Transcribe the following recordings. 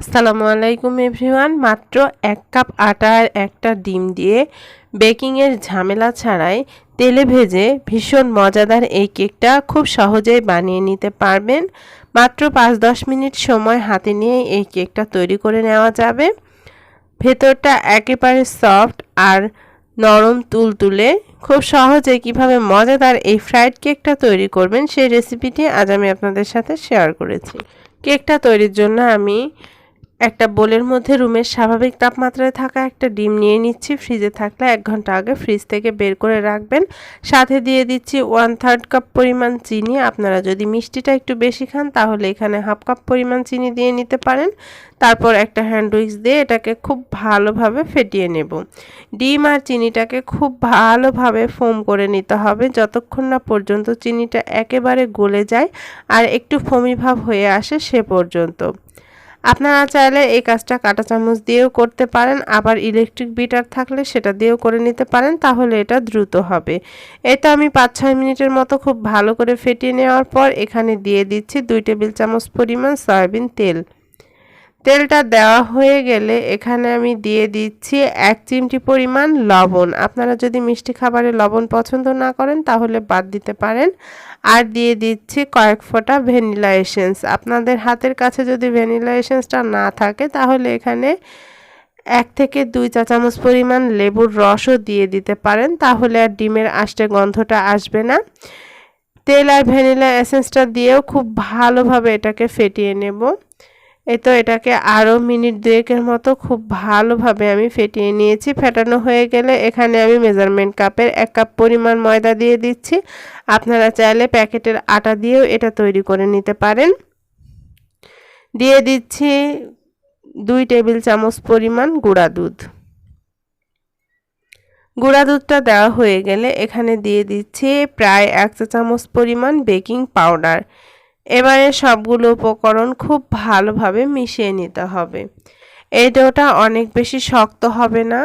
আসসালামু আলাইকুম এভরিওয়ান, মাত্র এক কাপ আটা আর একটা ডিম দিয়ে বেকিংয়ের ঝামেলা ছাড়াই তেলে ভেজে ভীষণ মজাদার এই কেকটা খুব সহজেই বানিয়ে নিতে পারবেন। মাত্র পাঁচ দশ মিনিট সময় হাতে নিয়ে এই কেকটা তৈরি করে নেওয়া যাবে। ভেতরটা একেবারে সফট আর নরম তুলতুলে। খুব সহজে কীভাবে মজাদার এই ফ্রাইড কেকটা তৈরি করবেন সেই রেসিপিটি আজ আমি আপনাদের সাথে শেয়ার করেছি। কেকটা তৈরির জন্য আমি একটা বোলের মধ্যে রুমের স্বাভাবিক তাপমাত্রায় থাকা একটা ডিম নিয়ে নিচ্ছি। ফ্রিজে থাকলে এক ঘণ্টা আগে ফ্রিজ থেকে বের করে রাখবেন। সাথে দিয়ে দিচ্ছি ওয়ান থার্ড কাপ পরিমাণ চিনি। আপনারা যদি মিষ্টিটা একটু বেশি খান, তাহলে এখানে হাফ কাপ পরিমাণ চিনি দিয়ে নিতে পারেন। তারপর একটা হ্যান্ড উইক্স দিয়ে এটাকে খুব ভালোভাবে ফেটিয়ে নেব। ডিম আর চিনিটাকে খুব ভালোভাবে ফোম করে নিতে হবে। যতক্ষণ না পর্যন্ত চিনিটা একেবারে গলে যায় আর একটু ফমি ভাব হয়ে আসে, সে পর্যন্ত। আপনারা চাইলে এই কাজটা কাটা চামচ দিয়েও করতে পারেন, আবার ইলেকট্রিক বিটার থাকলে সেটা দিয়েও করে নিতে পারেন, তাহলে এটা দ্রুত হবে। এটা আমি পাঁচ ছয় মিনিটের মতো খুব ভালো করে ফেটিয়ে নেওয়ার পর এখানে দিয়ে দিচ্ছি দুই টেবিল চামচ পরিমাণ সয়াবিন তেল। তেলটা দেওয়া হয়ে গেলে এখানে আমি দিয়ে দিচ্ছি এক চিমটি পরিমাণ লবণ। আপনারা যদি মিষ্টি খাবারে লবণ পছন্দ না করেন, তাহলে বাদ দিতে পারেন। আর দিয়ে দিচ্ছি কয়েক ফোঁটা ভ্যানিলা এসেন্স। আপনাদের হাতের কাছে যদি ভ্যানিলা এসেন্সটা না থাকে, তাহলে এখানে এক থেকে দুই চা চামচ পরিমাণ লেবুর রসও দিয়ে দিতে পারেন। তাহলে আর ডিমের আষ্টে গন্ধটা আসবে না। তেল আর ভ্যানিলা এসেন্সটা দিয়েও খুব ভালোভাবে এটাকে ফেটিয়ে নেব। এই তো এটাকে আরও মিনিট দুয়েকের মতো খুব ভালোভাবে আমি ফেটিয়ে নিয়েছি। ফেটানো হয়ে গেলে এখানে আমি মেজারমেন্ট কাপের এক কাপ পরিমাণ ময়দা দিয়ে দিচ্ছি। আপনারা চাইলে প্যাকেটের আটা দিয়েও এটা তৈরি করে নিতে পারেন। দিয়ে দিচ্ছি দুই টেবিল চামচ পরিমাণ গুঁড়া দুধ। গুঁড়া দুধটা দেওয়া হয়ে গেলে এখানে দিয়ে দিচ্ছি প্রায় এক চামচ পরিমাণ বেকিং পাউডার। এবারে সবগুলো উপকরণ খুব ভালোভাবে মিশিয়ে নিতে হবে। এই ডোটা অনেক বেশি শক্ত হবে না,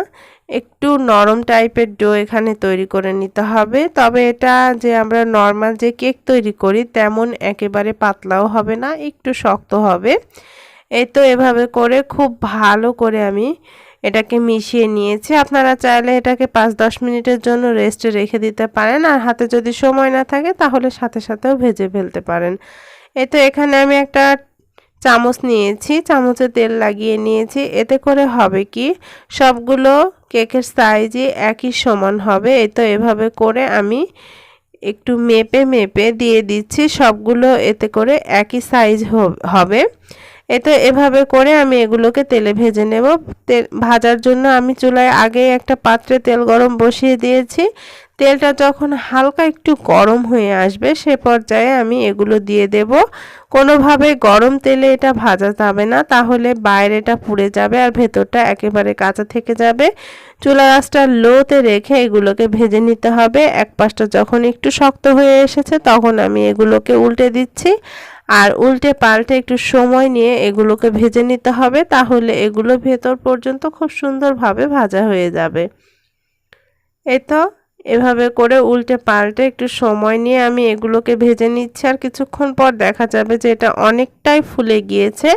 একটু নরম টাইপের ডো এখানে তৈরি করে নিতে হবে। তবে এটা যে আমরা নর্মাল যে কেক তৈরি করি তেমন একেবারে পাতলাও হবে না, একটু শক্ত হবে। এই তো এভাবে করে খুব ভালো করে আমি এটাকে মিশিয়ে নিয়েছি। আপনারা চাইলে এটাকে পাঁচ দশ মিনিটের জন্য রেস্টে রেখে দিতে পারেন। আর হাতে যদি সময় না থাকে, তাহলে সাথে সাথেও ভেজে ফেলতে পারেন। এই তো এখানে আমি একটা চামচ নিয়েছি। চামচে তেল লাগিয়ে নিয়েছি। এতে করে হবে কি? সবগুলো কেকের সাইজই একই সমান হবে। এই তো এভাবে করে আমি একটু মেপে মেপে দিয়ে দিচ্ছি। সবগুলো এতে করে একই সাইজ হবে। এতে এভাবে করে আমি এগুলোকে তেলে ভেজে নেব। তেল ভাজার জন্য আমি চুলায় আগে একটা পাত্রে তেল গরম বসিয়ে দিয়েছি। তেলটা যখন হালকা একটু গরম হয়ে আসবে সে পর্যায়ে আমি এগুলো দিয়ে দেব। কোনোভাবে গরম তেলে এটা ভাজা যাবে না, তাহলে বাইরেটা পুড়ে যাবে আর ভেতরটা একেবারে কাঁচা থেকে যাবে। চুলা গাছটা লোতে রেখে এগুলোকে ভেজে নিতে হবে। এক পাশটা যখন একটু শক্ত হয়ে এসেছে তখন আমি এগুলোকে উল্টে দিচ্ছি। আর উল্টে পাল্টে একটু সময় নিয়ে এগুলোকে ভেজে নিতে হবে, তাহলে এগুলো ভেতর পর্যন্ত খুব সুন্দরভাবে ভাজা হয়ে যাবে। এই তো, এভাবে করে উল্টে পাল্টে একটু সময় নিয়ে আমি এগুলোকে ভেজে নিচ্ছি, আর কিছুক্ষণ পর দেখা যাবে যে এটা অনেকটাই ফুলে গিয়েছে।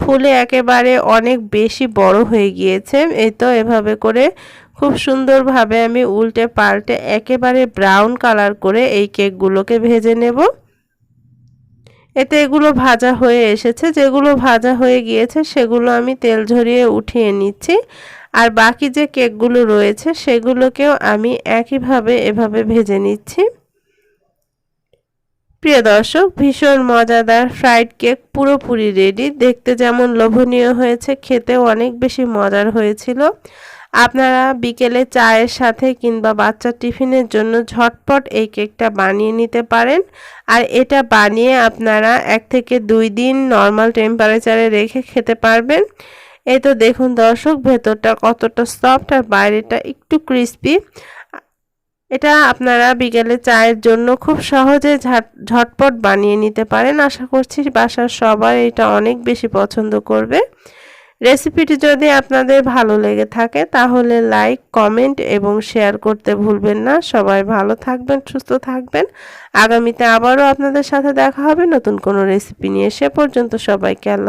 ফুলে একেবারে অনেক বেশি বড় হয়ে গিয়েছে। এই তো, এভাবে করে খুব সুন্দরভাবে আমি উল্টে পাল্টে একেবারে ব্রাউন কালার করে এই কেকগুলোকে ভেজে নেব। এতে এগুলো ভাজা হয়ে এসেছে। যেগুলো ভাজা হয়ে গিয়েছে, সেগুলো আমি তেল ঝরিয়ে উঠিয়ে নিচ্ছি। আর বাকি যে কেকগুলো রয়েছে, সেগুলোকেও আমি একইভাবে এভাবে ভেজে নিচ্ছি। প্রিয় দর্শক, ভীষণ মজাদার ফ্রাইড কেক, পুরোপুরি রেডি। দেখতে যেমন লোভনীয় হয়েছে, খেতেও অনেক বেশি মজার হয়েছিল। আপনারা বিকেলে চায়ের সাথে কিংবা বাচ্চার টিফিনের জন্য ঝটপট এই কেকটা বানিয়ে নিতে পারেন। আর এটা বানিয়ে আপনারা এক থেকে দুই দিন নর্মাল টেম্পারেচারে রেখে খেতে পারবেন। এই তো দেখুন দর্শক, ভেতরটা কতটা সফট আর বাইরেটা একটু ক্রিস্পি এটা আপনারা বিকেলে চায়ের জন্য খুব সহজে ঝটপট বানিয়ে নিতে পারেন। আশা করছি বাসার সবাই এটা অনেক বেশি পছন্দ করবে। রেসিপিটি যদি আপনাদের ভালো লেগে থাকে, তাহলে লাইক কমেন্ট এবং শেয়ার করতে ভুলবেন না। সবাই ভালো থাকবেন, সুস্থ থাকবেন। আগামীতে আবারও আপনাদের সাথে দেখা হবে নতুন কোনো রেসিপি নিয়ে। সে পর্যন্ত সবাইকে আল্লাহ